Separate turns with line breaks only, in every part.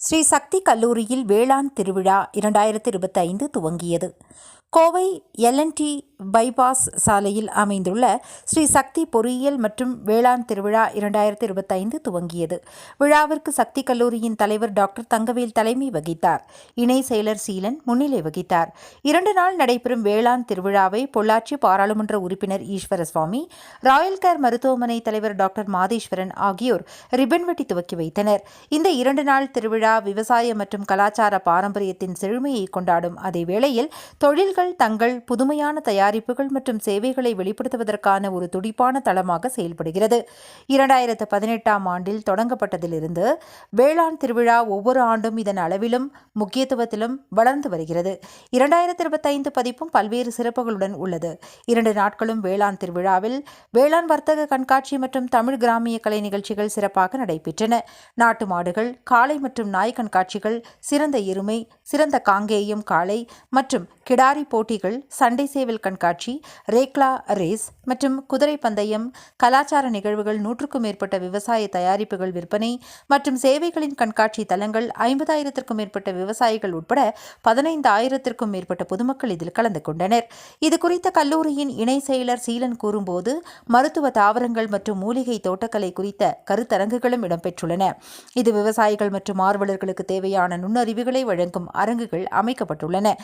ஸ்ரீ சக்தி கல்லூரியில் வேளாண் திருவிழா இரண்டாயிரத்தி இருபத்தைந்து துவங்கியது. கோவை எல்என்டி பைபாஸ் சாலையில் அமைந்துள்ள ஸ்ரீ சக்தி பொறியியல் மற்றும் வேளாண் திருவிழா இரண்டாயிரத்தி இருபத்தைந்து துவங்கியது. விழாவிற்கு சக்தி கல்லூரியின் தலைவர் டாக்டர் தங்கவேல் தலைமை வகித்தார். இணை செயலர் சீலன் முன்னிலை வகித்தார். இரண்டு நாள் நடைபெறும் வேளாண் திருவிழாவை பொள்ளாச்சி பாராளுமன்ற உறுப்பினர் ஈஸ்வரசுவாமி ராயல் கேர் மருத்துவமனை தலைவர் டாக்டர் மாதேஸ்வரன் ஆகியோர் ரிப்பன் வெட்டி துவக்கி வைத்தனர். இந்த இரண்டு நாள் திருவிழா விவசாய மற்றும் கலாச்சார பாரம்பரியத்தின் செழுமையை கொண்டாடும். அதே வேளையில் தொழில்கள் தங்கள் புதுமையான தயாரிப்புகள் மற்றும் சேவைகளை வெளிப்படுத்துவதற்கான ஒரு துடிப்பான தளமாக செயல்படுகிறது. இரண்டாயிரத்து பதினெட்டாம் ஆண்டில் தொடங்கப்பட்டதிலிருந்து வேளாண் திருவிழா ஒவ்வொரு ஆண்டும் இதன் அளவிலும் முக்கியத்துவத்திலும் வளர்ந்து வருகிறது. இரண்டாயிரத்தி இருபத்தைந்து பதிப்பும் பல்வேறு சிறப்புகளுடன் உள்ளது. இரண்டு நாட்களும் வேளாண் திருவிழாவில் வேளாண் வர்த்தக கண்காட்சி மற்றும் தமிழ் கிராமிய கலை நிகழ்ச்சிகள் சிறப்பாக நடைபெற்றன. நாட்டு மாடுகள் காளை மற்றும் நாய் கண்காட்சிகள் சிறந்த எருமை சிறந்த காங்கேயம் காளை மற்றும் கிடாரி போட்டிகள் சண்டை சேவல் கண்காட்சி ரேக்லா ரேஸ் மற்றும் குதிரை பந்தயம் கலாச்சார நிகழ்வுகள் நூற்றுக்கும் மேற்பட்ட விவசாய தயாரிப்புகள் விற்பனை மற்றும் சேவைகளின் கண்காட்சி தலங்கள் ஐம்பதாயிரத்திற்கும் மேற்பட்ட விவசாயிகள் உட்பட பதினைந்தாயிரத்திற்கும் மேற்பட்ட பொதுமக்கள் இதில் கலந்து கொண்டனர். இது குறித்த கல்லூரியின் இணை செயலர் சீலன் கூறும்போது மருத்துவ தாவரங்கள் மற்றும் மூலிகை தோட்டக்கலை குறித்த கருத்தரங்குகளும் இடம்பெற்றுள்ளன. இது விவசாயிகள் மற்றும் ஆர்வலர்களுக்கு தேவையான நுண்ணறிவுகளை வழங்கும் அரங்குகள் அமைக்கப்பட்டுள்ளன.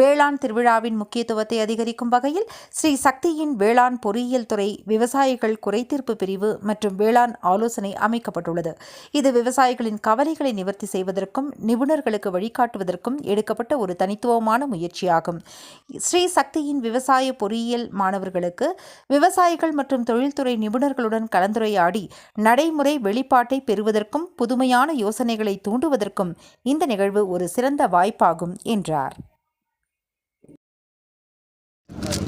வேளாண் திருவிழா திருவிழாவின் முக்கியத்துவத்தை அதிகரிக்கும் வகையில் ஸ்ரீ சக்தியின் வேளாண் பொறியியல் துறை விவசாயிகள் குறைதீர்ப்பு பிரிவு மற்றும் வேளாண் ஆலோசனை அமைக்கப்பட்டுள்ளது. இது விவசாயிகளின் கவலைகளை நிவர்த்தி செய்வதற்கும் நிபுணர்களுக்கு வழிகாட்டுவதற்கும் எடுக்கப்பட்ட ஒரு தனித்துவமான முயற்சியாகும். ஸ்ரீ சக்தியின் விவசாய பொறியியல் மாணவர்களுக்கு விவசாயிகள் மற்றும் தொழில்துறை நிபுணர்களுடன் கலந்துரையாடி நடைமுறை வெளிப்பாட்டை பெறுவதற்கும் புதுமையான யோசனைகளை தூண்டுவதற்கும் இந்த நிகழ்வு ஒரு சிறந்த வாய்ப்பாகும் என்றார்.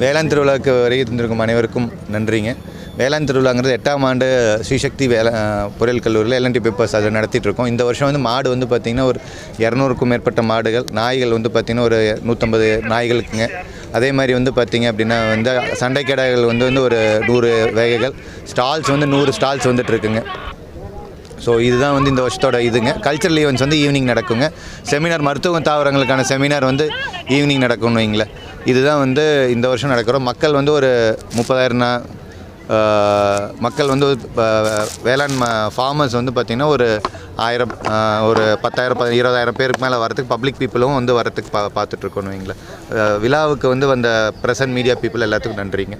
வேளாண் திருவிழாவுக்கு வருகை தந்திருக்கும் அனைவருக்கும் நன்றிங்க. வேளாண் திருவிழாங்கிறது எட்டாம் ஆண்டு ஸ்ரீசக்தி வேளா பொறியியல் கல்லூரியில் எல்என்டி பேப்பர்ஸ் அதை நடத்திட்டு இருக்கோம். இந்த வருஷம் வந்து மாடு வந்து பார்த்திங்கன்னா ஒரு இரநூறுக்கும் மேற்பட்ட மாடுகள் நாய்கள் வந்து பார்த்திங்கன்னா ஒரு நூற்றம்பது நாய்களுக்குங்க. அதே மாதிரி வந்து பார்த்திங்க அப்படின்னா வந்து சண்டைக்கடைகள் வந்து வந்து ஒரு நூறு வேகைகள் ஸ்டால்ஸ் வந்து நூறு ஸ்டால்ஸ் வந்துட்டு இருக்குங்க. ஸோ இதுதான் வந்து இந்த வருஷத்தோட இதுங்க. கல்ச்சரல் ஈவெண்ட்ஸ் வந்து ஈவினிங் நடக்குங்க. செமினார் மருத்துவ தாவரங்களுக்கான செமினார் வந்து ஈவினிங் நடக்கும்னு வைங்களேன். இதுதான் வந்து இந்த வருஷம் நடக்கிறோம் மக்கள் வந்து ஒரு முப்பதாயிரம் மக்கள் வந்து வேளாண் ஃபார்மர்ஸ் வந்து பார்த்திங்கன்னா ஒரு ஆயிரம் ஒரு பத்தாயிரம் பதி இருபதாயிரம் பேருக்கு மேலே வரதுக்கு பப்ளிக் பீப்புளும் வந்து வரத்துக்கு பா பார்த்துட்ருக்கோன்னு வைங்களேன். விழாவுக்கு வந்து வந்த ப்ரெசன்ட் மீடியா பீப்புள் எல்லாத்துக்கும் நன்றிங்க.